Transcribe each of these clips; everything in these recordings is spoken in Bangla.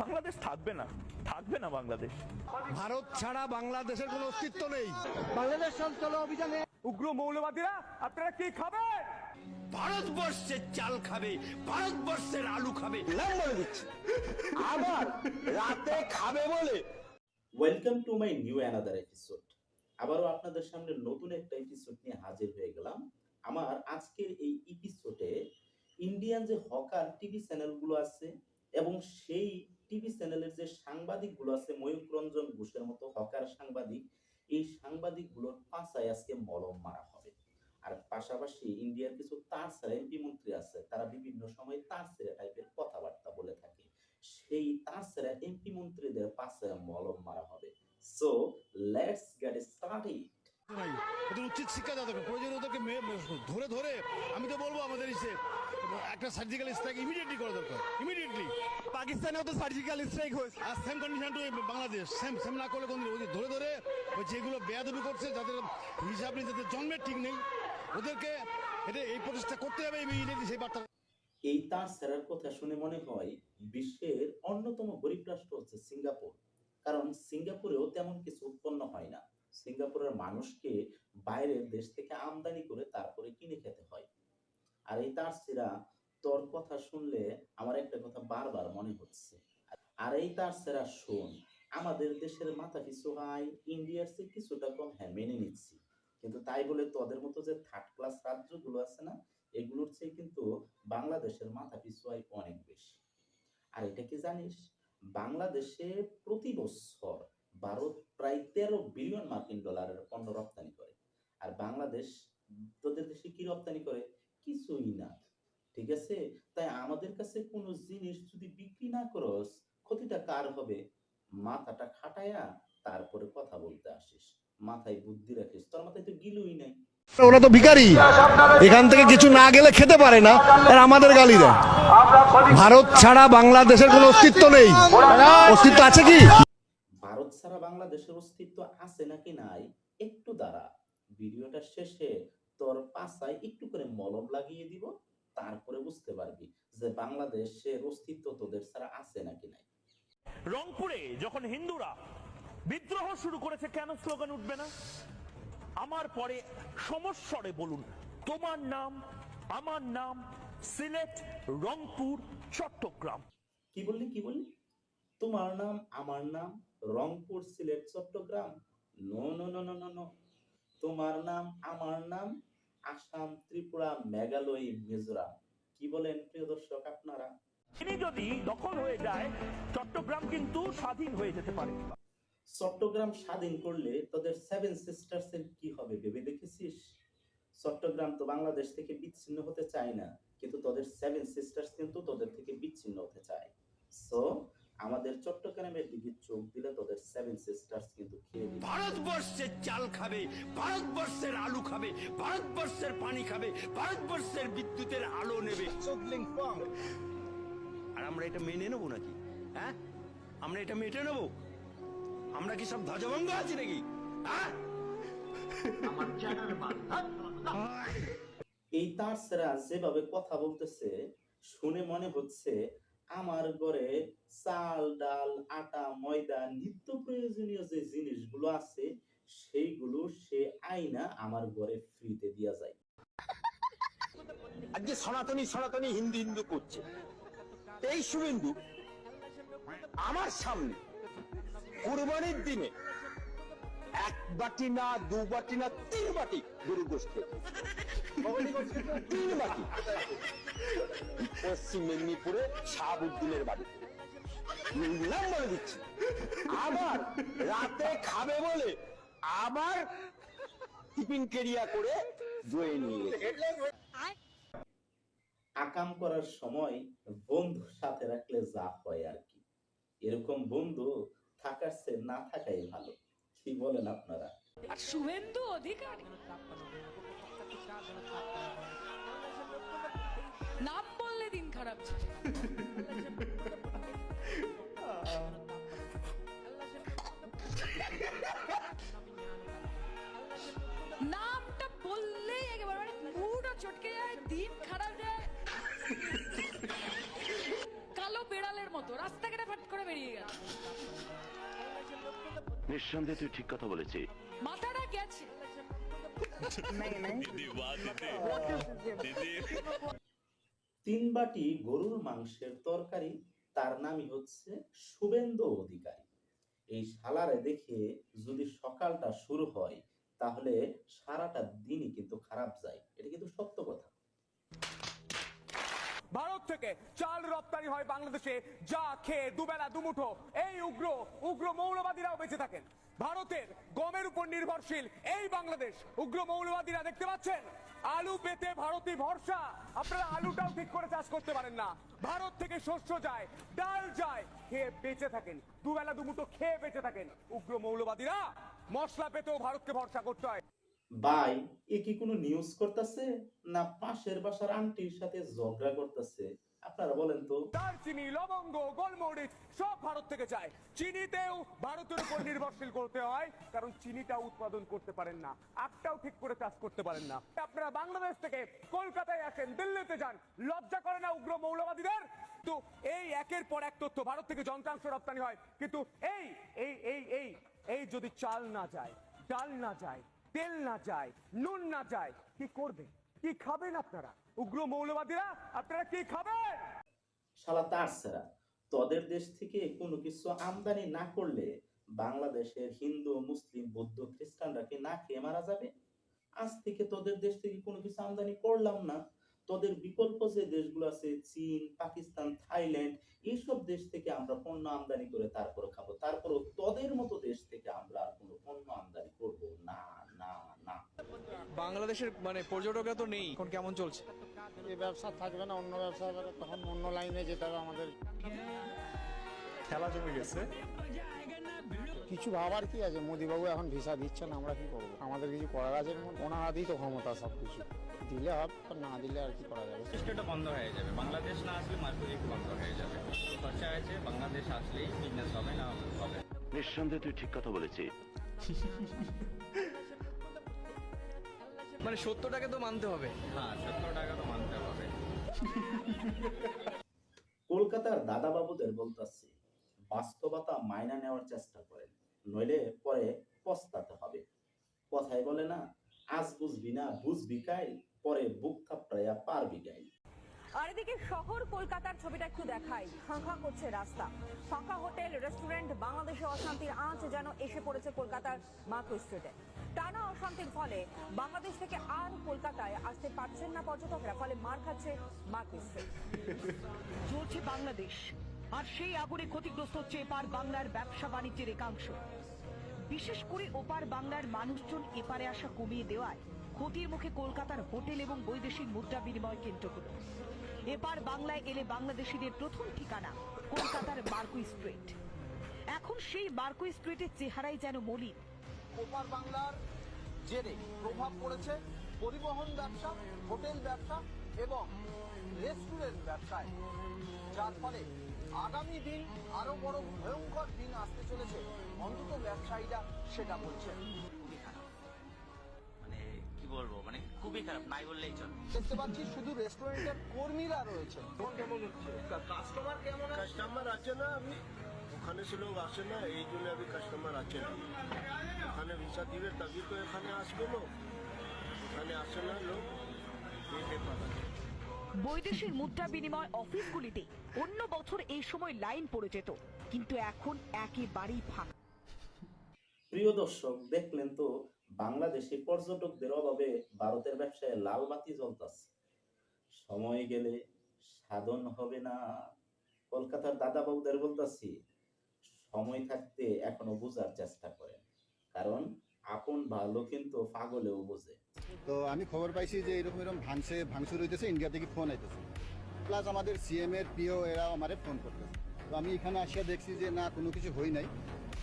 বাংলাদেশ থাকবে না থাকবে না বাংলাদেশ। ভারত ছাড়া বাংলাদেশের কোনো অস্তিত্ব নেই। বাংলাদেশ সঞ্চালন অভিযানে উগ্র মৌলবাদীরা আপনারা কি খাবেন? ভারতবর্ষের চাল খাবে ভারতবর্ষের আলু খাবে। বলে দিচ্ছি। আবার রাতে খাবে বলে। Welcome to my new another episode আবারও আপনাদের সামনে নতুন একটা এপিসোড নিয়ে হাজির হয়ে গেলাম। আমার আজকের এই এপিসোডে ইন্ডিয়ান যে হকার টিভি চ্যানেলগুলো আছে এবং সেই টিভি চ্যানেলের যে সাংবাদিকগুলো আছে ময়ূক রঞ্জন ঘোষের মতো হকার সাংবাদিক, এই সাংবাদিকগুলোর পাশায় আজকে মলম মারা হবে। আর পাশাপাশি ইন্ডিয়ার কিছু তার ছাড়া এমপি মন্ত্রী আছে, তারা বিভিন্ন সময় তার ছেড়ে টাইপের কথাবার্তা বলে থাকে। সেই তার ছাড়া এমপি মন্ত্রীদের পাশে মলম মারা হবে। সো লেটস গেট স্টার্টেড উচিত শিক্ষা দেওয়া দরকার। ধরে ধরে, আমি তো বলব আমাদের ইসে একটা সার্জিক্যাল স্ট্রাইক ইমিডিয়েটলি করা দরকার। ইমিডিয়েটলি পাকিস্তানেও তো সার্জিক্যাল স্ট্রাইক হয়েছে। আর same condition to Bangladesh same same না করলে কোন ওই ধরে ধরে ওই যেগুলো বেয়াদবি করছে যাদের হিসাব নেই যাদের জন্মের ঠিক নেই ওদেরকে এটা এই প্রচেষ্টা করতে হবে ইমিডিয়েটলি সেই বার্তা। এই তার ছেড়ার কথা শুনে মনে হয় বিশ্বের অন্যতম গরিব রাষ্ট্র হচ্ছে সিঙ্গাপুর। কারণ সিঙ্গাপুরেও তেমন কিছু উৎপন্ন হয় না। সিঙ্গাপুরের মানুষকে বাইরের দেশ থেকে আমদানি করে তারপরে কিনে খেতে হয়। আর এই তার ছেড়া তোর কথা শুনলে আমার একটা কথা বারবার মনে হচ্ছে। আর এই তার ছেড়া শোন, আমাদের দেশের মাথা পিছু আয় ইন্ডিয়ার চেয়ে কিছুটা কম হ্যাঁ মেনে নিচ্ছি। কিন্তু তাই বলে তোদের মতো যে থার্ড ক্লাস রাজ্যগুলো আছে না, এগুলোর চেয়ে কিন্তু বাংলাদেশের মাথা পিছু আয় অনেক বেশি। আর এটা কি জানিস? বাংলাদেশে প্রতি বছর ভারত প্রায় তেরো বিলিয়ন মার্কিন ডলারের পণ্য রপ্তানি করে। আর বাংলাদেশ তোদের দেশে কি রপ্তানি করে? কিছুই না ঠিক আছে? তাই আমাদের কাছে কোনো জিনিস যদি বিক্রি না করস ক্ষতিটা কার হবে? মাথাটা খাটায়া তারপরে কথা বলতে আসিস। মাথায় বুদ্ধি রাখিস। তোর মাথায় তো গিলুই নাই। ওরা তো ভিখারি। এখান থেকে কিছু না গেলে খেতে পারে না। আর আমাদের গালি দেয়। ভারত ছাড়া বাংলাদেশের কোনো অস্তিত্ব নেই। অস্তিত্ব আছে কি? ভারত ছাড়া বাংলাদেশের অস্তিত্ব আছে নাকি নাই? একটু দাঁড়া। ভিডিওটা শেষে তোর পাশায় একটু করে মলম লাগিয়ে দিব তারপরে বুঝতে পারবি যে বাংলাদেশের অস্তিত্ব তোদের ছাড়া আছে নাকি নাই। রংপুরে যখন হিন্দুরা বিদ্রোহ শুরু করেছে কেন স্লোগান উঠবে না? আমার পরে সমস্বরে বলুন তোমার নাম আমার নাম সিলেট রংপুর চট্টগ্রাম। কি বললি কি বললি? তোমার নাম আমার নাম Rangpur Sylhet Chittagong? No no no no no no. তোমার নাম আমার নাম আসাম ত্রিপুরা মেঘালয় মিজোরাম। কি বলেন প্রিয় দর্শক আপনারা? তিনি যদি দখল হয়ে যায় চট্টগ্রাম কিন্তু স্বাধীন হয়ে যেতে পারে। চট্টগ্রাম স্বাধীন করলে তোদের সেভেন সিস্টার্স এর কি হবে ভেবে দেখেছিস? চট্টগ্রাম তো বাংলাদেশ থেকে বিচ্ছিন্ন হতে চায় না কিন্তু তোদের সেভেন সিস্টার্স কিন্তু তোদের থেকে বিচ্ছিন্ন হতে চায়। সো আমাদের চট্টগ্রামের দিকে চোখ দিলে তোদের সেভেন সিস্টার্স কিন্তু খেয়ে দিবে ভারতবর্ষের চাল খাবে ভারতবর্ষের আলু খাবে ভারতবর্ষের পানি খাবে ভারতবর্ষের বিদ্যুতের আলো নেবে। আর আমরা এটা মেনে নেব নাকি? হ্যাঁ? আমরা এটা মেটে নেব? আমরা কি সব ধ্বজভঙ্গ আছি নাকি? হ্যাঁ? এই তার সেরা যেভাবে কথা বলতেছে শুনে মনে হচ্ছে আমার ঘরে চাল, ডাল, আটা, ময়দা, নিত্য প্রয়োজনীয় যে জিনিসগুলো আছে, সেইগুলো সে আইনা আমার ঘরে ফ্রিতে দিয়া যায়। আজকে সনাতনী সনাতনী হিন্দু হিন্দু করছে। এই শুভেন্দু, আমার সামনে কুরবানির দিনে এক বাটি না, দু বাটি না, তিন বাটি গরু গোষ্ঠ পশ্চিম মেদিনীপুরে শাহাবুদ্দিনের বাড়ি। নাম বলে দিচ্ছি। আবার রাতে খাবে বলে আবার টিফিন কেরিয়া করে জয়ে নিয়ে আকাম করার সময় বন্ধু সাথে রাখলে যা হয় আর কি। এরকম বন্ধু থাকার চেয়ে না থাকাই ভালো। কি বলেন আপনারা? আর শুভেন্দু অধিকারী। নাম বললে দিন খারাপ নামটা বললেই একেবারে মানে মুডও চটকে যায় দিন খারাপ যায়। কালো বেড়ালের মতো রাস্তা কেটে ফাট করে বেরিয়ে গেল। নিঃসন্দেহে তুই ঠিক কথা বলেছিস। গেছে তিন বাটি গরুর মাংসের তরকারি, তার নামই হচ্ছে শুভেন্দু অধিকারী। এই শালারে দেখে যদি সকালটা শুরু হয়, তাহলে সারাটা দিনই কিন্তু খারাপ যায়। এটা কিন্তু সত্য কথা। ভারত থেকে চাল রপ্তানি হয় বাংলাদেশে। যা খেয়ে দুবেলা, দুমুঠো। এই উগ্র উগ্র মৌলবাদীরাও বেঁচে থাকেন। ভারতের গমের উপর নির্ভরশীল এই বাংলাদেশ। উগ্র মৌলবাদীরা দেখতে পাচ্ছেন? আলু পেতে ভারতী ভরসা। আপনারা আলুটাও ঠিক করে চাষ করতে পারেন না। ভারত থেকে শস্য যায়, ডাল যায়, খেয়ে বেঁচে থাকেন। দুবেলা, দুমুঠো খেয়ে বেঁচে থাকেন। উগ্র মৌলবাদীরা মশলা পেতেও ভারতকে ভরসা করতে হয়। ভাই, এ কি কোনো নিউজ করতেছে? না পাশের বাসার আন্টির সাথে ঝগড়া করতেছে? আপনারা বলেন তো। দারচিনি, লবঙ্গ, গোলমরিচ, সব ভারত থেকে চায়। চিনিতেও ভারতের উপর নির্ভরশীল করতে হয়, কারণ চিনিটা উৎপাদন করতে পারেন না। আখটাও ঠিক করে চাষ করতে পারেন না। আপনারা বাংলাদেশ থেকে কলকাতায় আসেন, দিল্লিতে যান। লজ্জা করে না উগ্র মৌলবাদীদের? তো এই একের পর এক তথ্য ভারত থেকে যন্ত্রাংশ রপ্তানি হয়। কিন্তু এই এই এই এই এই যদি চাল না যায়, ডাল না যায় তেল না যায়, নুন না যায়, কি করবে কি খাবেন আপনারা? উগ্র মৌলবাদীরা, আপনারা কি খাবেন? শালা তারছেরা তোদের দেশ থেকে কোনো কিছু আমদানি না করলে বাংলাদেশের হিন্দু, মুসলিম, বৌদ্ধ, খ্রিস্টানরা কি না খেয়ে মারা যাবে? আজ থেকে তোদের দেশ থেকে কোনো কিছু আমদানি করলাম না। তোদের বিকল্প যে দেশগুলো আছে, চীন, পাকিস্তান, থাইল্যান্ড, এইসব দেশ থেকে আমরা পণ্য আমদানি করে তারপরে খাব। তারপরও তোদের মতো দেশ থেকে আমরা আর কোনো পণ্য আমদানি করব না। না না। বাংলাদেশের মানে পর্যটকরা তো নেই এখন কেমন চলছে? এই ব্যবসা থাকবে না অন্য ব্যবসা হবে তখন অন্য লাইনে যেতে হবে আমাদের। খেলা জমে গেছে। কিছু ভাবার কি আছে? মোদিবাবু এখন ভিসা দিচ্ছেন আমরা কি করব? আমাদের কিছু করার আছে ওনারাই তো ক্ষমতা সব কিছু দিলে হবে না দিলে আর কি করা যাবে? স্টেটটা বন্ধ হয়ে যাবে। বাংলাদেশ না আসলে মার্কেট বন্ধ হয়ে যাবে। খরচা আছে বাংলাদেশ আসলেই বিজনেস হবে না হবে। নিঃসন্দেহে তুই ঠিক কথা বলেছিস। মানে সত্যটাকে তো মানতে হবে। হ্যাঁ সত্তর টাকা তো মানতে হবে। কলকাতার দাদা বাবুদের বলতেছি বাস্তবতা মাইনা নেওয়ার চেষ্টা করেন নইলে পরে পস্তাতে হবে। কথায় বলে না আজ বুঝবি না বুঝবি কাই পরে বুক থাপড়াইয়া পারবি গাই আর এদিকে শহর কলকাতার ছবিটা একটু দেখাই। খাঁ করছে রাস্তা। ফাঁকা হোটেল, রেস্টুরেন্ট, বাংলাদেশে অশান্তির আঁচ যেন এসে পড়েছে কলকাতার মার্কো স্ট্রিটে। টানা অশান্তির ফলে বাংলাদেশ থেকে আর কলকাতায় আসতে পারছেন না পর্যটকরা, ফলে মার খাচ্ছে মার্কো স্ট্রিট। চলছে বাংলাদেশ, আর সেই আগুনে ক্ষতিগ্রস্ত হচ্ছে এপার বাংলার ব্যবসা বাণিজ্যের একাংশ। বিশেষ করে ওপার বাংলার মানুষজন এপারে আসা কমিয়ে দেওয়ায় ক্ষতির মুখে কলকাতার হোটেল এবং বৈদেশিক মুদ্রা বিনিময় কেন্দ্রগুলো। এপার বাংলায় এলে বাংলাদেশিদের প্রথম ঠিকানা কলকাতার মার্কো স্ট্রিট। এখন সেই মার্কো স্ট্রিটের চেহারাই যেন মলিন। ওপার বাংলার জেরে প্রভাব পড়েছে পরিবহন ব্যবসা, হোটেল ব্যবসা এবং রেস্টুরেন্ট ব্যবসায়। যার ফলে আগামী দিন আরও বড় ভয়ঙ্কর দিন আসতে চলেছে। অন্তত ব্যবসায়ীরা সেটা বলছেন। কি বলব মানে খুবই খারাপ নাই বললেই চলে। দেখতে পাচ্ছি শুধু রেস্টুরেন্টের কর্মীরা রয়েছে। কেমন হচ্ছে? কাস্টমার কেমন কাস্টমার আছে না আমি ওখানে সে লোক আসে না এই জন্য আমি কাস্টমার আছে না। ওখানে ভিসা দিবে তবে তো এখানে আসবে লোক। ওখানে আসে না লোক এই ব্যাপার আছে বৈদেশিক মুদ্রা বিনিময় অফিসগুলিতে অন্য বছর এই সময় লাইন পড়ে যেত কিন্তু এখন একেবারেই ফাঁকা। প্রিয় দর্শক দেখলেন তো বাংলাদেশি পর্যটকদের অভাবে ভারতের ব্যবসায় লাল বাতি জ্বলতাছে। সময় গেলে সাধন হবে না। কলকাতার দাদা বাবুদের বলতাছি, সময় থাকতে এখনও বোঝার চেষ্টা করেন। কারণ আপন ভালো কিন্তু পাগলেও বোঝে। তো আমি খবর পাইছি যে এরকম এরকম ভাঙছে, ভাঙচুর হইতেছে, ইন্ডিয়া থেকে ফোন আইতেছে। প্লাস আমাদের সিএম এর পিও এরাও আমারে ফোন করতেছে। তো আমি এখানে আসিয়া দেখছি যে না, কোনো কিছু হই নাই।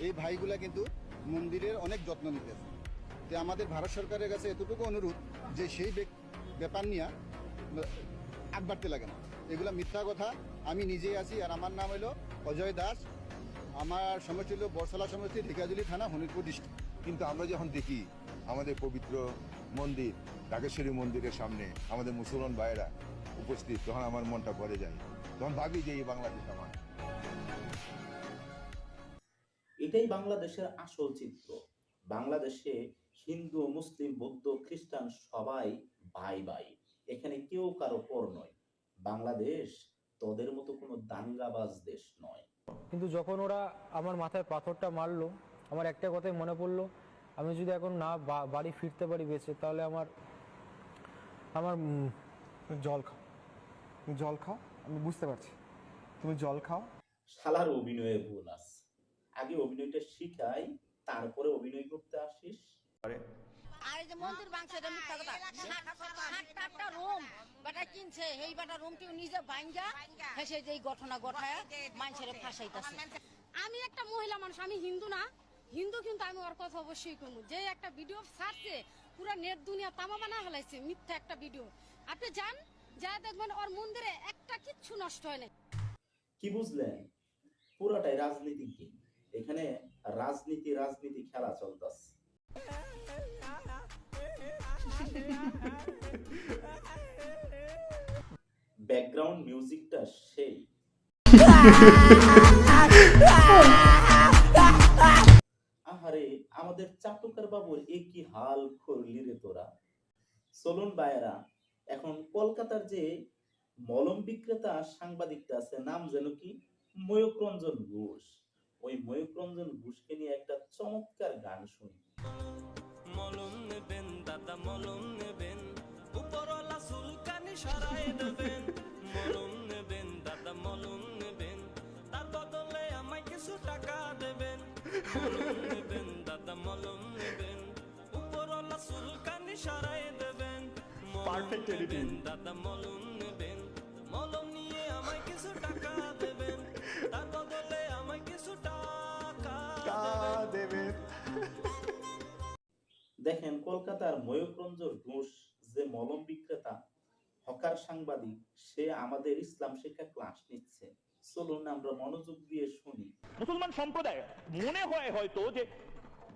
এই ভাইগুলা কিন্তু মন্দিরের অনেক যত্ন নিতেছে। তো আমাদের ভারত সরকারের কাছে এতটুকু অনুরোধ যে সেই ব্যাপার নিয়ে আগ বাড়তে লাগে না। এগুলা মিথ্যা কথা। আমি নিজেই আছি আর আমার নাম হলো অজয় দাস। আমার সমষ্টি হলো বরসলা সমষ্টি ঢেকাজুলি থানা হনিরপুর ডিস্ট্রিক্ট কিন্তু আমরা যখন দেখি আমাদের পবিত্র মন্দির ঢাকেশ্বরী মন্দিরের সামনে আমাদের মুসলমান ভাইয়েরা উপস্থিত তখন আমার মনটা ভরে যায়। তখন ভাবি যে এই বাংলাদেশ আমার। এটাই বাংলাদেশের আসল চিত্র। বাংলাদেশে হিন্দু মুসলিম বৌদ্ধ খ্রিস্টান সবাই ভাই ভাই। এখানে কেউ কারও পর নয়। বাংলাদেশ তোদের মতো কোনো দাঙ্গাবাজ দেশ নয়। কিন্তু যখন ওরা আমার মাথায় পাথরটা মারলো আমার একটা কথাই মনে পড়ল আমি যদি এখন না বাড়ি ফিরতে পারি বেঁচে তাহলে আমার আমার জল খাও। জল খাও আমি বুঝতে পারছি। তুমি জল খাও। শালার অভিনয়ে ভুল আছে আগে অভিনয়টা শিখাই তারপরে অভিনয় করতে আসিস। আর যে মন্দির এটা মিথ্যা কথা। সাতটা আটটা রুম। বাটা কিনছে এই বাটা রুমটিও নিজে ভাঙ্গা হেসে যে ঘটনা ঘটায় মানুষের ফাঁসাইতেছে। আমি একটা মহিলা মানুষ আমি হিন্দু না। হিন্দু কিন্তু আমি ওর কথা অবশ্যই করব যে একটা ভিডিও ছাড়ছে পুরো নেট দুনিয়া তামা বানা ফেলাইছে মিথ্যা একটা ভিডিও আপনি যান যা দেখবেন ওর মন্দিরে একটা কিচ্ছু নষ্ট হয় না কি বুঝলেন? পুরোটাই রাজনীতি কি এখানে রাজনীতি রাজনীতি খেলা চলতেছে। ব্যাকগ্রাউন্ড মিউজিকটা সেই। আহারে, আমাদের চাটুকার বাবুর এ কি হাল করলি রে তোরা। চলুন এখন কলকাতার যে মলম বিক্রেতা সাংবাদিকটা আছে, নাম যেন কি? ময়ূক রঞ্জন ঘোষ। ওই ময়ূক রঞ্জন ঘোষকে নিয়ে একটা চমৎকার গান শুনি। মলম নেবেন দাদা মলম নেবেন উপরওয়ালা সুলকানি সরাই দেবেন মলম নেবেন দাদা মলম নেবেন তার বদলে আমায় কিছু টাকা দেবেন মলম নেবেন দাদা মলম নেবেন উপরওয়ালা সুলকানি সরাই দেবেন মলম নেবেন দাদা মলম নেবেন মলম নিয়ে আমায় কিছু টাকা দেবেন তার বদলে আমায় কিছু টাকা দেবেন। দেখেন কলকাতার ময়ূকরঞ্জন ঘোষ যে মলম বিক্রেতা হকার সাংবাদিক সে আমাদের ইসলাম শিক্ষা ক্লাস নিচ্ছে। চলুন আমরা মনোযোগ দিয়ে শুনি। মুসলমান সম্প্রদায় মনে হয় হয়তো যে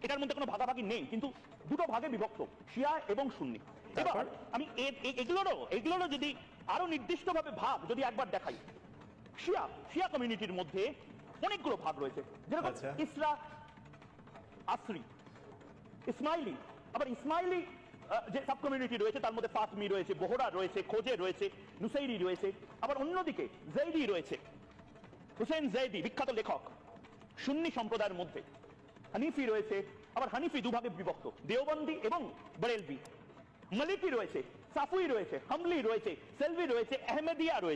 এটার মধ্যে কোনো ভাগাভাগি নেই কিন্তু দুটো ভাগে বিভক্ত শিয়া এবং সুন্নি। এবার আমি এগুলোরও এগুলোরও যদি আরও নির্দিষ্টভাবে ভাগ যদি একবার দেখাই শিয়া শিয়া কমিউনিটির মধ্যে অনেকগুলো ভাগ রয়েছে। যেরকম ইসরা আসরি ইসমাইলি আবার ইসমাইলি যে সাব কমিউনিটি রয়েছে, তার মধ্যে ফাতমি রয়েছে, বোহরা রয়েছে, খোজে রয়েছে, নুসাইরি রয়েছে, আবার অন্যদিকে জৈদি রয়েছে। হুসেন জৈদি, বিখ্যাত লেখক, সুন্নি সম্প্রদায়ের মধ্যে। হানিফি রয়েছে, আবার হানিফি দুভাগে বিভক্ত, দেওবন্দি এবং বরেলভি। মালিকি রয়েছে, সাফুই রয়েছে, হামলি রয়েছে, সেলভি রয়েছে, আহমেদিয়া রয়েছে।